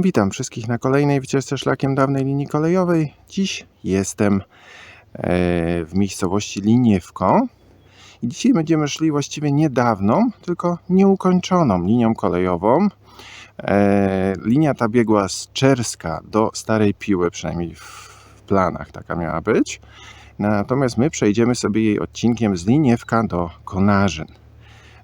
Witam wszystkich na kolejnej wycieczce szlakiem dawnej linii kolejowej. Dziś jestem e, w miejscowości Liniewko. I dzisiaj będziemy szli właściwie niedawną, tylko nieukończoną linią kolejową. E, Linia ta biegła z Czerska do Starej Piły, przynajmniej w planach taka miała być. Natomiast my przejdziemy sobie jej odcinkiem z Liniewka do Konarzyn.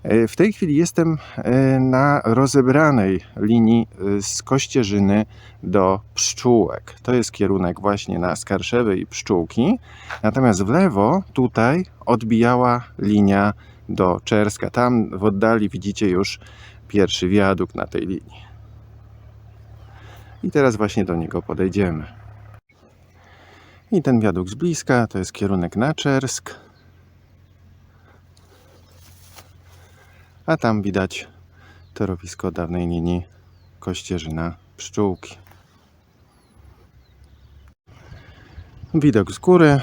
E, W tej chwili jestem e, na rozebranej linii e, z Kościerzyny do Pszczółek. To jest kierunek właśnie na Skarszewy i Pszczółki. Natomiast w lewo tutaj odbijała linia do Czerska. Tam w oddali widzicie już pierwszy wiadukt na tej linii. I teraz właśnie do niego podejdziemy. I ten wiadukt z bliska to jest kierunek na Czersk. A tam widać torowisko dawnej linii Kościerzyna Pszczółki. Widok z góry.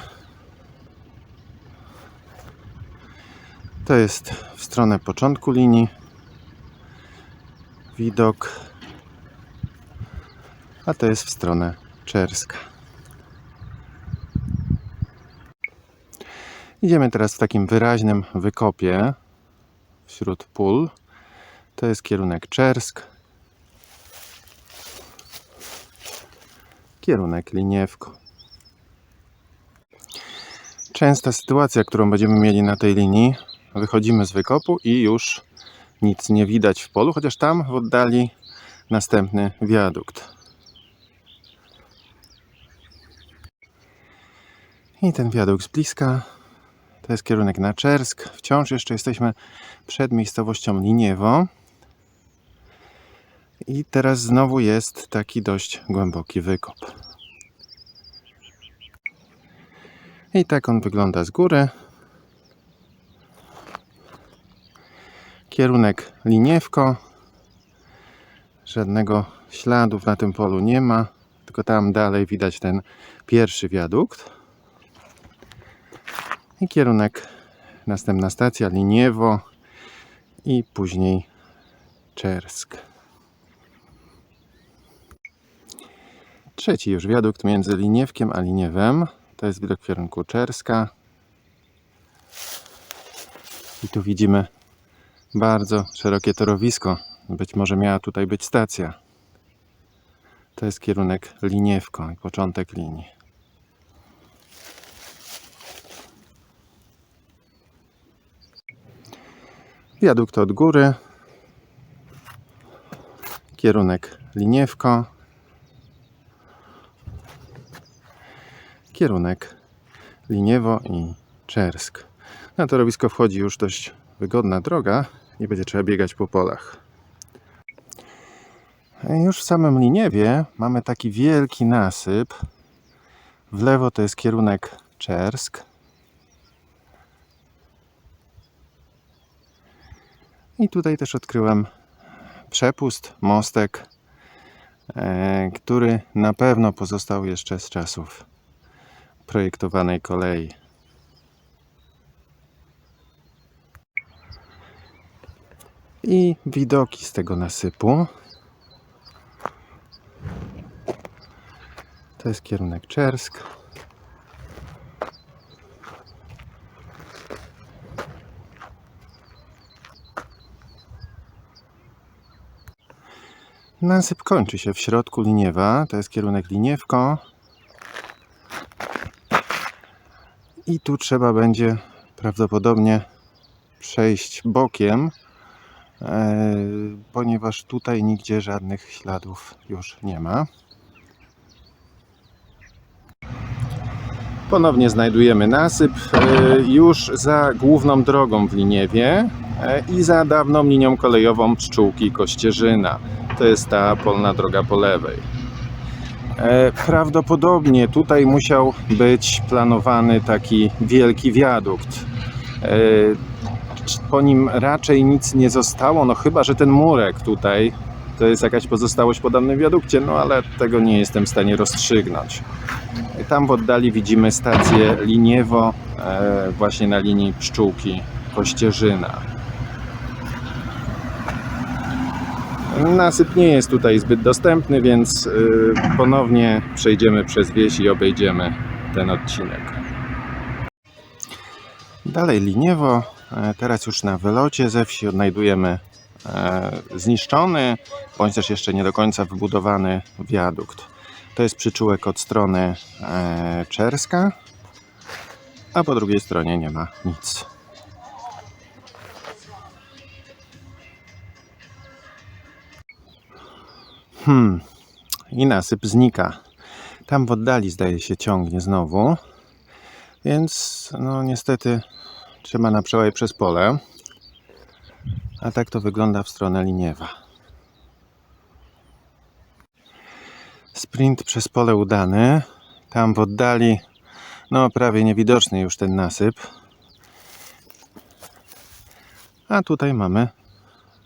To jest w stronę początku linii. Widok. A to jest w stronę Czerska. Idziemy teraz w takim wyraźnym wykopie wśród pól. To jest kierunek Czersk. Kierunek Liniewko. Częsta sytuacja, którą będziemy mieli na tej linii. Wychodzimy z wykopu i już nic nie widać w polu, chociaż tam w oddali następny wiadukt. I ten wiadukt z bliska to jest kierunek na Czersk. Wciąż jeszcze jesteśmy przed miejscowością Liniewo. I teraz znowu jest taki dość głęboki wykop. I tak on wygląda z góry. Kierunek Liniewko. Żadnego śladów na tym polu nie ma. Tylko tam dalej widać ten pierwszy wiadukt. I kierunek następna stacja Liniewo i później Czersk. Trzeci już wiadukt między Liniewkiem a Liniewem. To jest widok w kierunku Czerska. I tu widzimy bardzo szerokie torowisko. Być może miała tutaj być stacja. To jest kierunek Liniewko i początek linii. Wiadukt od góry. Kierunek Liniewko. Kierunek Liniewo i Czersk. Na torowisko wchodzi już dość wygodna droga. Nie będzie trzeba biegać po polach. Już w samym Liniewie mamy taki wielki nasyp. W lewo to jest kierunek Czersk. I tutaj też odkryłem przepust, mostek, e, który na pewno pozostał jeszcze z czasów projektowanej kolei. I widoki z tego nasypu. To jest kierunek Czersk. Nasyp kończy się w środku Liniewa, to jest kierunek Liniewko. I tu trzeba będzie prawdopodobnie przejść bokiem, e, ponieważ tutaj nigdzie żadnych śladów już nie ma. Ponownie znajdujemy nasyp e, już za główną drogą w Liniewie e, i za dawną linią kolejową Pszczółki Kościerzyna. To jest ta polna droga po lewej. E, Prawdopodobnie tutaj musiał być planowany taki wielki wiadukt. E, Po nim raczej nic nie zostało, no chyba, że ten murek tutaj to jest jakaś pozostałość po danym wiadukcie, no ale tego nie jestem w stanie rozstrzygnąć. Tam w oddali widzimy stację Liniewo, e, właśnie na linii Pszczółki Kościerzyna. Nasyp nie jest tutaj zbyt dostępny, więc y, ponownie przejdziemy przez wieś i obejdziemy ten odcinek. Dalej liniewo, e, teraz już na wylocie ze wsi odnajdujemy e, zniszczony, bądź też jeszcze nie do końca wybudowany wiadukt. To jest przyczółek od strony e, Czerska, a po drugiej stronie nie ma nic. Hmm, i nasyp znika. Tam w oddali zdaje się ciągnie znowu, więc no niestety trzeba na przełaj przez pole. A tak to wygląda w stronę Liniewa. Sprint przez pole udany. Tam w oddali, no prawie niewidoczny już ten nasyp. A tutaj mamy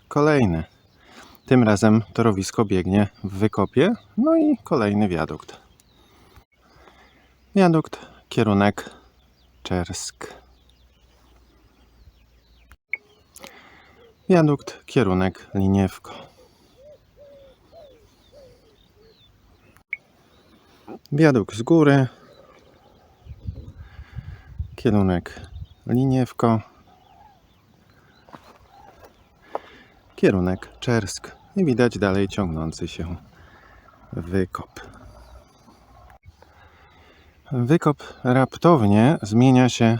kolejny. Tym razem torowisko biegnie w wykopie, no i kolejny wiadukt. Wiadukt, kierunek Czersk. Wiadukt, kierunek Liniewko. Wiadukt z góry. Kierunek Liniewko. Kierunek Czersk. I widać dalej ciągnący się wykop. Wykop raptownie zmienia się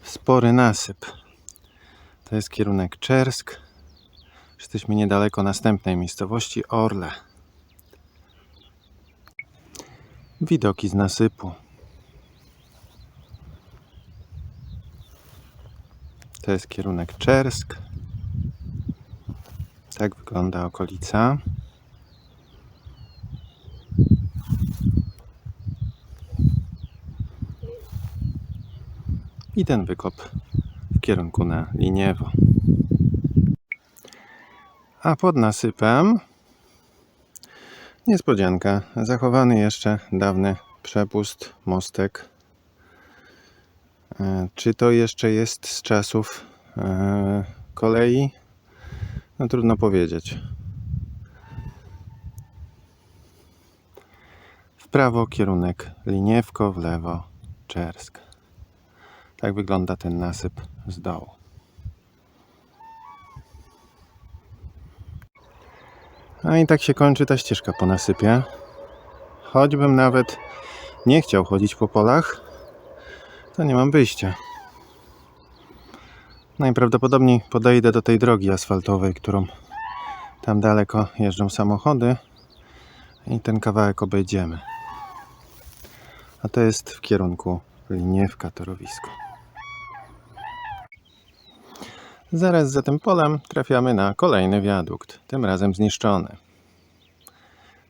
w spory nasyp. To jest kierunek Czersk. Jesteśmy niedaleko następnej miejscowości Orle. Widoki z nasypu. To jest kierunek Czersk. Tak wygląda okolica. I ten wykop w kierunku na Liniewo. A pod nasypem niespodzianka. Zachowany jeszcze dawny przepust, mostek. E, Czy to jeszcze jest z czasów e, kolei? No trudno powiedzieć. W prawo kierunek Liniewko, w lewo Czersk. Tak wygląda ten nasyp z dołu. A i tak się kończy ta ścieżka po nasypie. Choćbym nawet nie chciał chodzić po polach, to nie mam wyjścia. Najprawdopodobniej podejdę do tej drogi asfaltowej, którą tam daleko jeżdżą samochody i ten kawałek obejdziemy. A to jest w kierunku Liniewka torowisko. Zaraz za tym polem trafiamy na kolejny wiadukt, tym razem zniszczony.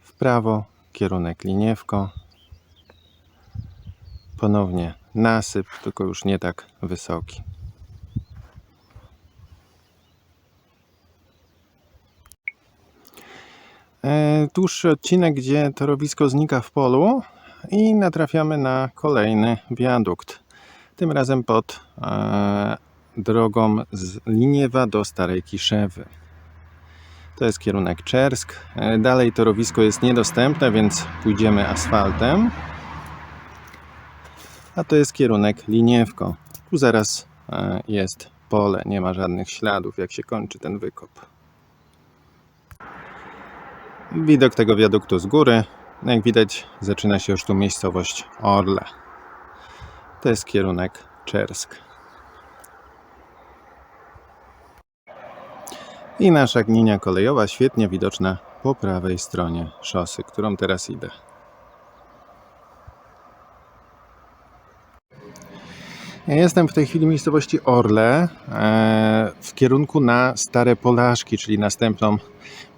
W prawo kierunek Liniewko. Ponownie nasyp, tylko już nie tak wysoki. Dłuższy odcinek, gdzie torowisko znika w polu i natrafiamy na kolejny wiadukt. Tym razem pod e, drogą z Liniewa do Starej Kiszewy. To jest kierunek Czersk. E, dalej torowisko jest niedostępne, więc pójdziemy asfaltem. A to jest kierunek Liniewko. Tu zaraz e, jest pole, nie ma żadnych śladów, jak się kończy ten wykop. Widok tego wiaduktu z góry. No Jak widać, zaczyna się już tu miejscowość Orle. To jest kierunek Czersk. I nasza gninia kolejowa, świetnie widoczna po prawej stronie szosy, którą teraz idę. Ja Jestem w tej chwili w miejscowości Orle, e, w kierunku na Stare Polaszki, czyli następną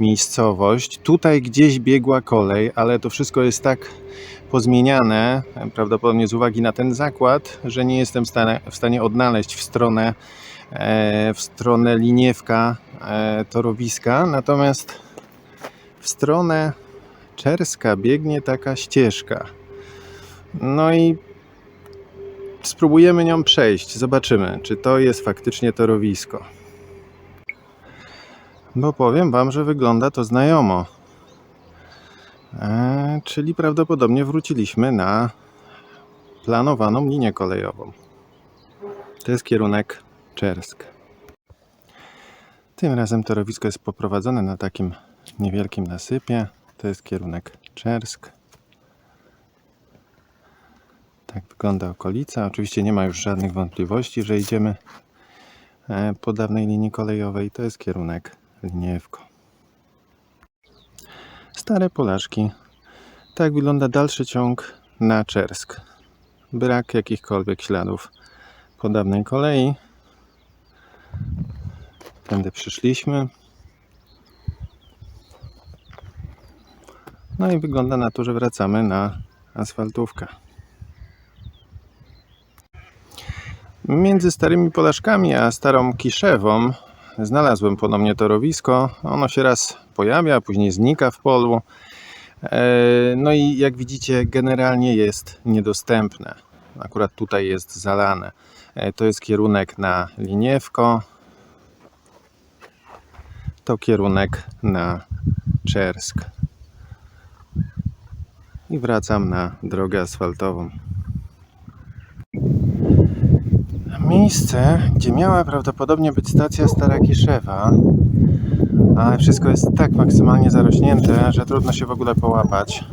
miejscowość. Tutaj gdzieś biegła kolej, ale to wszystko jest tak pozmieniane, prawdopodobnie z uwagi na ten zakład, że nie jestem w stanie, w stanie odnaleźć w stronę, e, w stronę liniewka e, torowiska. Natomiast w stronę Czerska biegnie taka ścieżka. No i spróbujemy nią przejść. Zobaczymy, czy to jest faktycznie torowisko. Bo powiem Wam, że wygląda to znajomo. E, czyli prawdopodobnie wróciliśmy na planowaną linię kolejową. To jest kierunek Czersk. Tym razem torowisko jest poprowadzone na takim niewielkim nasypie. To jest kierunek Czersk. Tak wygląda okolica. Oczywiście nie ma już żadnych wątpliwości, że idziemy e, po dawnej linii kolejowej. To jest kierunek Liniewko. Stare Polaszki. Tak wygląda dalszy ciąg na Czersk. Brak jakichkolwiek śladów po dawnej kolei. Tędy przyszliśmy. No i wygląda na to, że wracamy na asfaltówkę. Między starymi Polaszkami a starą Kiszewą znalazłem ponownie torowisko. Ono się raz pojawia, później znika w polu. E, No i jak widzicie, generalnie jest niedostępne. Akurat tutaj jest zalane. E, To jest kierunek na Liniewko. To kierunek na Czersk. I wracam na drogę asfaltową. Miejsce, gdzie miała prawdopodobnie być stacja Stara Kiszewa, ale wszystko jest tak maksymalnie zarośnięte, że trudno się w ogóle połapać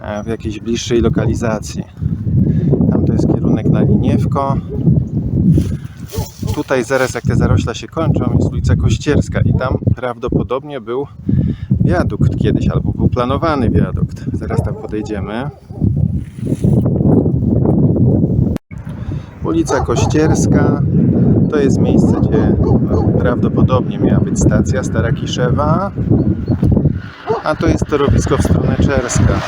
e, w jakiejś bliższej lokalizacji. Tam to jest kierunek na Liniewko. Tutaj zaraz jak te zarośla się kończą jest ulica Kościerska i tam prawdopodobnie był wiadukt kiedyś, albo był planowany wiadukt. Zaraz tam podejdziemy. Ulica Kościerska to jest miejsce, gdzie prawdopodobnie miała być stacja Stara Kiszewa, a to jest torowisko w stronę Czerska.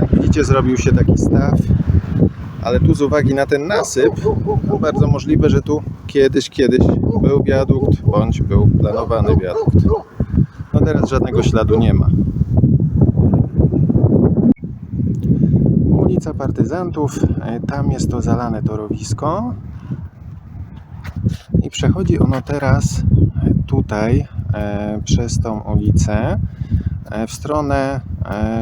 Jak widzicie, zrobił się taki staw, ale tu z uwagi na ten nasyp, bardzo możliwe, że tu kiedyś, kiedyś był wiadukt, bądź był planowany wiadukt. No teraz żadnego śladu nie ma. Ulica Partyzantów, e, tam jest to zalane torowisko i przechodzi ono teraz e, tutaj e, przez tą ulicę w stronę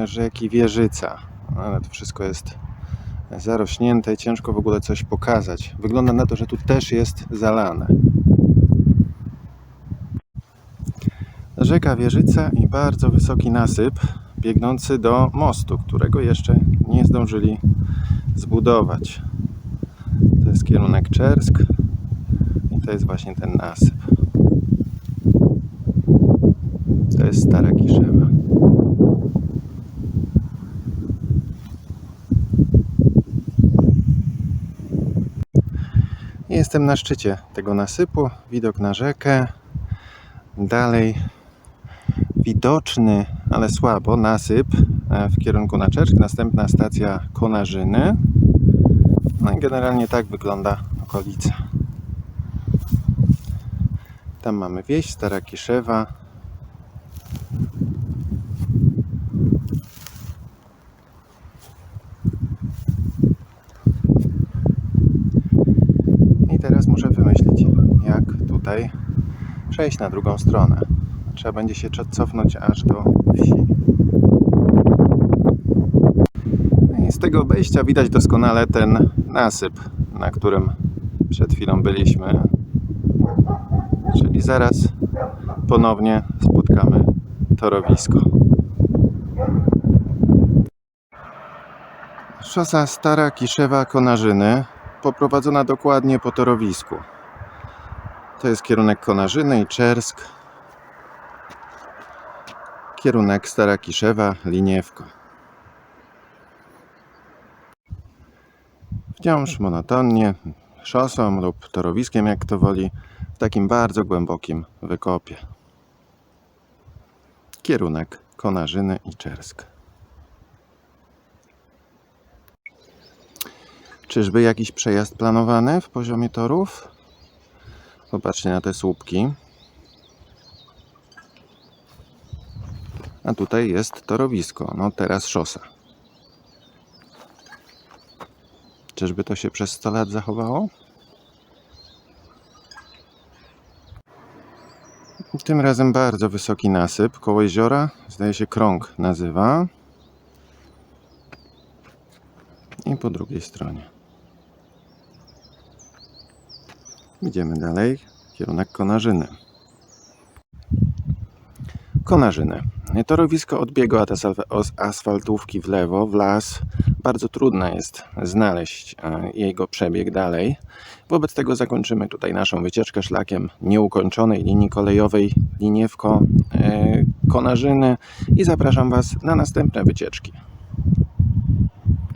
rzeki Wieżyca. Ale to wszystko jest zarośnięte i ciężko w ogóle coś pokazać. Wygląda na to, że tu też jest zalane. Rzeka Wieżyca i bardzo wysoki nasyp biegnący do mostu, którego jeszcze nie zdążyli zbudować. To jest kierunek Czersk i to jest właśnie ten nasyp. To jest Stara Kiszewa. Jestem na szczycie tego nasypu, widok na rzekę. Dalej widoczny, ale słabo, nasyp w kierunku na Czersk. Następna stacja Konarzyny. No i generalnie tak wygląda okolica. Tam mamy wieś, Stara Kiszewa. I teraz muszę wymyślić, jak tutaj przejść na drugą stronę. Trzeba będzie się cofnąć aż do wsi. I z tego obejścia widać doskonale ten nasyp, na którym przed chwilą byliśmy. Czyli zaraz ponownie spotkamy torowisko. Szosa Stara Kiszewa Konarzyny poprowadzona dokładnie po torowisku. To jest kierunek Konarzyny i Czersk. Kierunek Stara Kiszewa, Liniewko. Wciąż monotonnie, szosą lub torowiskiem, jak kto woli, w takim bardzo głębokim wykopie. Kierunek Konarzyny i Czersk. Czyżby jakiś przejazd planowany w poziomie torów? Popatrzcie na te słupki. A tutaj jest torowisko. No teraz szosa. Czyżby to się przez 100 lat zachowało? Tym razem bardzo wysoki nasyp koło jeziora. Zdaje się krąg nazywa. I po drugiej stronie. Idziemy dalej. Kierunek Konarzyny. Konarzyny. Torowisko odbiegu od asfal- od asfaltówki w lewo, w las. Bardzo trudno jest znaleźć e, jego przebieg dalej. Wobec tego zakończymy tutaj naszą wycieczkę szlakiem nieukończonej linii kolejowej Liniewko e, i zapraszam Was na następne wycieczki.